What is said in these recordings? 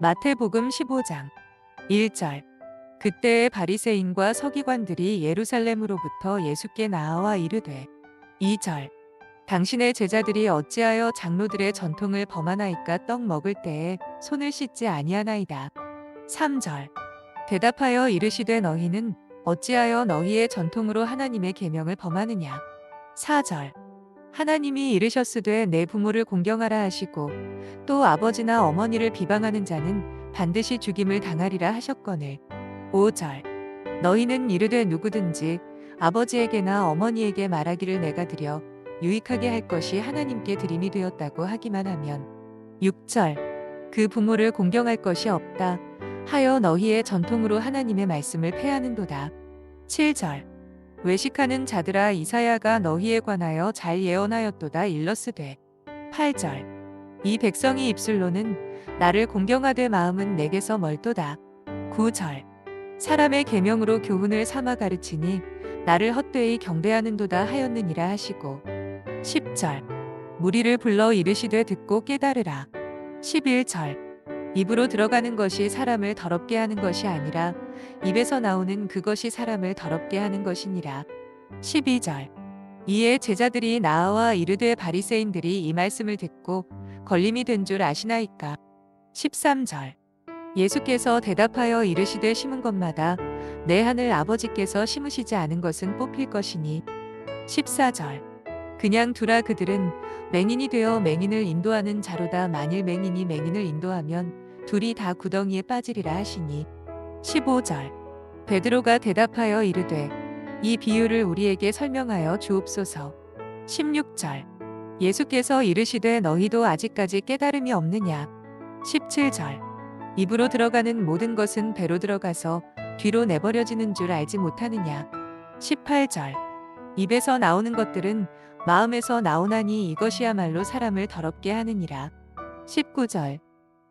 마태복음 15장 1절 그때의 바리새인과 서기관들이 예루살렘으로부터 예수께 나아와 이르되 2절 당신의 제자들이 어찌하여 장로들의 전통을 범하나이까 떡 먹을 때에 손을 씻지 아니하나이다. 3절 대답하여 이르시되 너희는 어찌하여 너희의 전통으로 하나님의 계명을 범하느냐. 4절 하나님이 이르셨으되 내 부모를 공경하라 하시고 또 아버지나 어머니를 비방하는 자는 반드시 죽임을 당하리라 하셨거늘. 5절 너희는 이르되 누구든지 아버지에게나 어머니에게 말하기를 내가 드려 유익하게 할 것이 하나님께 드림이 되었다고 하기만 하면 6절 그 부모를 공경할 것이 없다 하여 너희의 전통으로 하나님의 말씀을 패하는도다. 7절 외식하는 자들아 이사야가 너희에 관하여 잘 예언하였도다 일러스되. 8절. 이 백성이 입술로는 나를 공경하되 마음은 내게서 멀도다. 9절. 사람의 계명으로 교훈을 삼아 가르치니 나를 헛되이 경배하는도다 하였느니라 하시고. 10절. 무리를 불러 이르시되 듣고 깨달으라. 11절 입으로 들어가는 것이 사람을 더럽게 하는 것이 아니라 입에서 나오는 그것이 사람을 더럽게 하는 것이니라. 12절 이에 제자들이 나아와 이르되 바리새인들이 이 말씀을 듣고 걸림이 된 줄 아시나이까. 13절 예수께서 대답하여 이르시되 심은 것마다 내 하늘 아버지께서 심으시지 않은 것은 뽑힐 것이니. 14절 그냥 두라 그들은 맹인이 되어 맹인을 인도하는 자로다 만일 맹인이 맹인을 인도하면 둘이 다 구덩이에 빠지리라 하시니. 15절. 베드로가 대답하여 이르되 이 비유를 우리에게 설명하여 주옵소서. 16절. 예수께서 이르시되 너희도 아직까지 깨달음이 없느냐? 17절. 입으로 들어가는 모든 것은 배로 들어가서 뒤로 내버려지는 줄 알지 못하느냐? 18절. 입에서 나오는 것들은 마음에서 나오나니 이것이야말로 사람을 더럽게 하느니라. 19절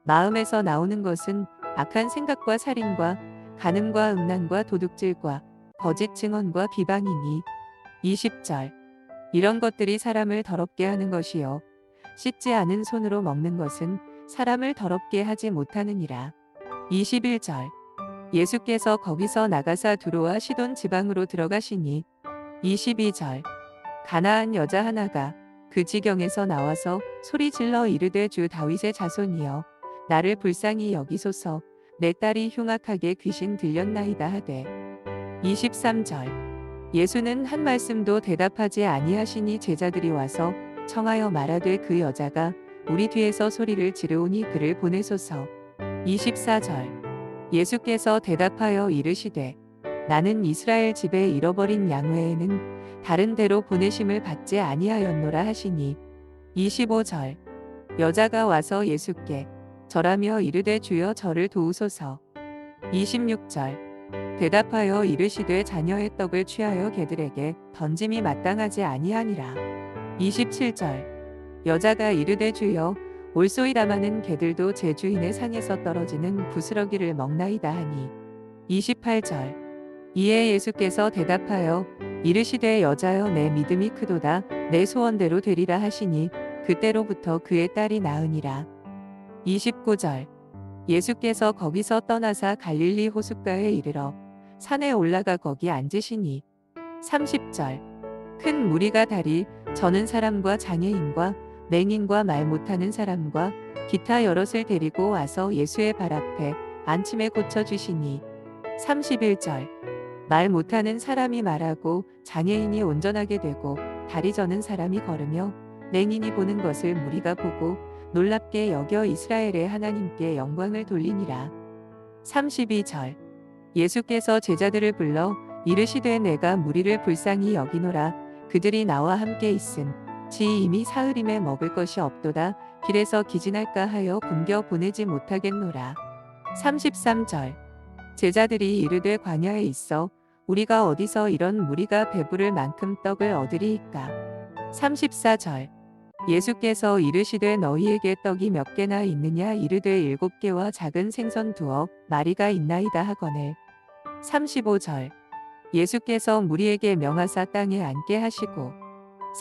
마음에서 나오는 것은 악한 생각과 살인과 간음과 음란과 도둑질과 거짓 증언과 비방이니. 20절. 이런 것들이 사람을 더럽게 하는 것이요. 씻지 않은 손으로 먹는 것은 사람을 더럽게 하지 못하느니라. 21절. 예수께서 거기서 나가사 두로와 시돈 지방으로 들어가시니. 22절. 가나안 여자 하나가 그 지경에서 나와서 소리 질러 이르되 주 다윗의 자손이여 나를 불쌍히 여기소서. 내 딸이 흉악하게 귀신 들렸나이다 하되 23절. 예수는 한 말씀도 대답하지 아니하시니 제자들이 와서 청하여 말하되 그 여자가 우리 뒤에서 소리를 지르오니 그를 보내소서. 24절. 예수께서 대답하여 이르시되 나는 이스라엘 집에 잃어버린 양 외에는 다른 데로 보내심을 받지 아니하였노라 하시니. 25절. 여자가 와서 예수께 절하며 이르되 주여 저를 도우소서. 26절 대답하여 이르시되 자녀의 떡을 취하여 개들에게 던짐이 마땅하지 아니하니라. 27절 여자가 이르되 주여 올소이다마는 개들도 제 주인의 상에서 떨어지는 부스러기를 먹나이다 하니 28절 이에 예수께서 대답하여 이르시되 여자여 내 믿음이 크도다 내 소원대로 되리라 하시니 그때로부터 그의 딸이 나으니라. 29절. 예수께서 거기서 떠나사 갈릴리 호숫가에 이르러 산에 올라가 거기 앉으시니. 30절. 큰 무리가 다리 저는 사람과 장애인과 맹인과 말 못하는 사람과 기타 여럿을 데리고 와서 예수의 발 앞에 안침에 고쳐 주시니. 31절. 말 못하는 사람이 말하고 장애인이 온전하게 되고 다리 저는 사람이 걸으며 맹인이 보는 것을 무리가 보고 놀랍게 여겨 이스라엘의 하나님께 영광을 돌리니라. 32절. 예수께서 제자들을 불러 이르시되 내가 무리를 불쌍히 여기노라. 그들이 나와 함께 있음. 지 이미 사흘임에 먹을 것이 없도다. 길에서 기진할까 하여 굶겨 보내지 못하겠노라. 33절. 제자들이 이르되 광야에 있어. 우리가 어디서 이런 무리가 배부를 만큼 떡을 얻으리이까. 34절 예수께서 이르시되 너희에게 떡이 몇 개나 있느냐? 이르되 일곱 개와 작은 생선 두어 마리가 있나이다 하거늘. 35절. 예수께서 무리에게 명하사 땅에 앉게 하시고.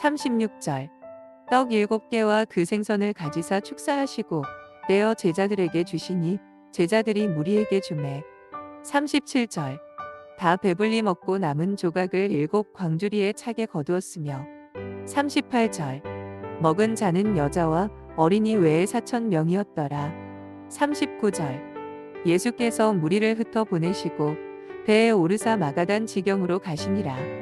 36절. 떡 일곱 개와 그 생선을 가지사 축사하시고 떼어 제자들에게 주시니 제자들이 무리에게 주매. 37절. 다 배불리 먹고 남은 조각을 일곱 광주리에 차게 거두었으며. 38절 먹은 자는 여자와 어린이 외에 사천 명이었더라. 39절. 예수께서 무리를 흩어 보내시고 배에 오르사 마가단 지경으로 가시니라